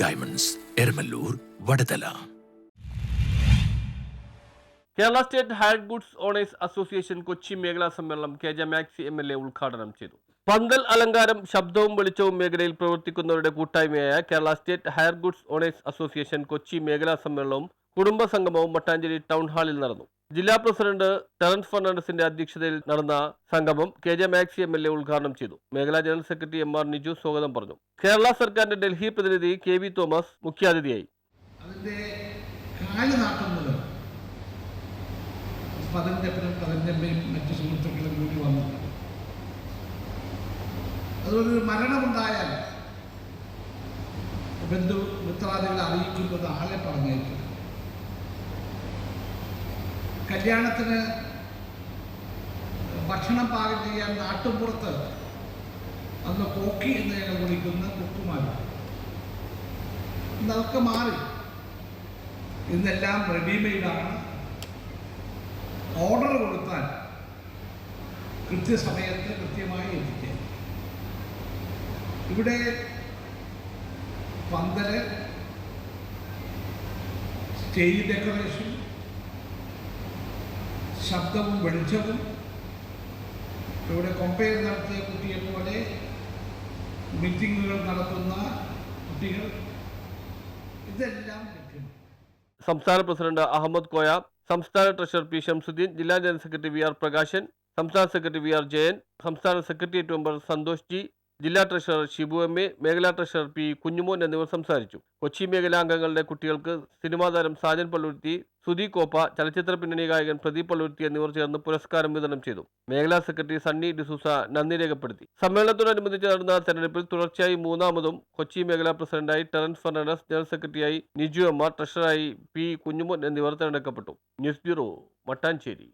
Diamonds Eramalloor Vadathala Kerala state hire goods owners association Kochi മേഖലാ സമ്മേളനം K J Maxi M L A ഉദ്ഘാടനം ചെയ്തു. പന്തൽ അലങ്കാരം ശബ്ദവും വെളിച്ചവും മേഖലയിൽ പ്രവർത്തിക്കുന്നവരുടെ കൂട്ടായ്മയായ Kerala state hire goods owners association Kochi മേഖലാ സമ്മേളനവും കുടുംബ സംഗമവും മട്ടാഞ്ചേരി ടൗൺ ഹാളിൽ നടന്നു. ജില്ലാ പ്രസിഡന്റ് ടെറൻസ് ഫെർണാണ്ടസിന്റെ അധ്യക്ഷതയിൽ നടന്ന സംഗമം K J Maxi M L A ഉദ്ഘാടനം ചെയ്തു. മേഖലാ general secretary M R Niju സ്വാഗതം പറഞ്ഞു. കേരള സർക്കാരിന്റെ ഡൽഹി പ്രതിനിധി കെ വി തോമസ് മുഖ്യാതിഥിയായി. അതിന്റെ മറ്റു സുഹൃത്തുക്കളും കൂടി വന്നു അതുപോലെ ഒരു മരണമുണ്ടായാൽ ബന്ധു മിത്രാദികളെ അറിയിക്കുന്നത് ആളെ പറഞ്ഞേക്കും കല്യാണത്തിന് ഭക്ഷണം പാകം ചെയ്യാൻ നാട്ടുമ്പുറത്ത് അന്ന് കോക്കി എന്ന് ഞങ്ങൾ വിളിക്കുന്ന കുക്കുമാർ ഇന്നതൊക്കെ മാറി. ഇന്നെല്ലാം റെഡിമെയ്ഡാണ്. ഓർഡർ കൊടുത്താൽ കൃത്യസമയത്ത് കൃത്യമായി എത്തിക്കുക ഇവിടെ പന്തൽ സ്റ്റേജ് ഡെക്കറേഷൻ ശബ്ദവും വെളിച്ചവും ഇവിടെ കൊമ്പയർ നടത്തിയ കുട്ടിയെ പോലെ മീറ്റിങ്ങുകൾ നടത്തുന്ന കുട്ടികൾ ഇതെല്ലാം സംസ്ഥാന പ്രസിഡന്റ് അഹമ്മദ് കോയ സംസ്ഥാന ട്രഷറർ പി ഷംസുദ്ദീൻ ജില്ലാ general secretary V R Prakashan സംസ്ഥാന സെക്രട്ടറി വി ആർ ജയൻ സംസ്ഥാന സെക്രട്ടേറിയറ്റ് മെമ്പർ സന്തോഷ് ജി ജില്ലാ ട്രഷറർ ഷിബു എം എ മേഖലാ ട്രഷറർ പി കുഞ്ഞുമോൻ എന്നിവർ സംസാരിച്ചു. കൊച്ചി മേഖലാ അംഗങ്ങളുടെ കുട്ടികൾക്ക് സിനിമാ താരം സാജൻ പള്ളുരുത്തി സുധി കോപ്പ ചലച്ചിത്ര പിന്നണി ഗായകൻ പ്രദീപ് പള്ളുരുത്തി എന്നിവർ ചേർന്ന് പുരസ്കാരം വിതരണം ചെയ്തു. മേഖലാ സെക്രട്ടറി സണ്ണി ഡിസൂസ നന്ദി രേഖപ്പെടുത്തി. സമ്മേളനത്തോടനുബന്ധിച്ച് നടന്ന തെരഞ്ഞെടുപ്പിൽ തുടർച്ചയായി മൂന്നാമതും കൊച്ചി മേഖലാ പ്രസിഡന്റായി ടെറൻസ് ഫെർണാണ്ടസ് ജനറൽ സെക്രട്ടറിയായി നിജു എം ആർ ട്രഷററായി പി കുഞ്ഞുമോൻ എന്നിവർ തെരഞ്ഞെടുക്കപ്പെട്ടു. News bureau Mattancherry.